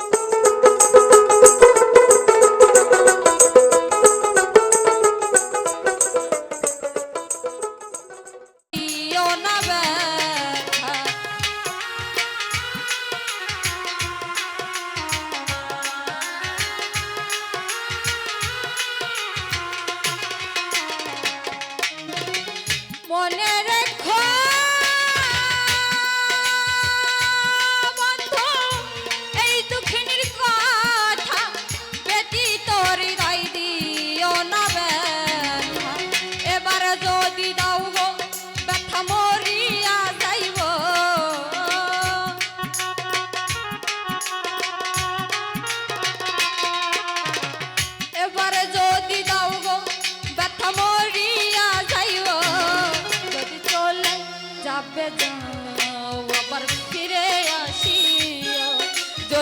you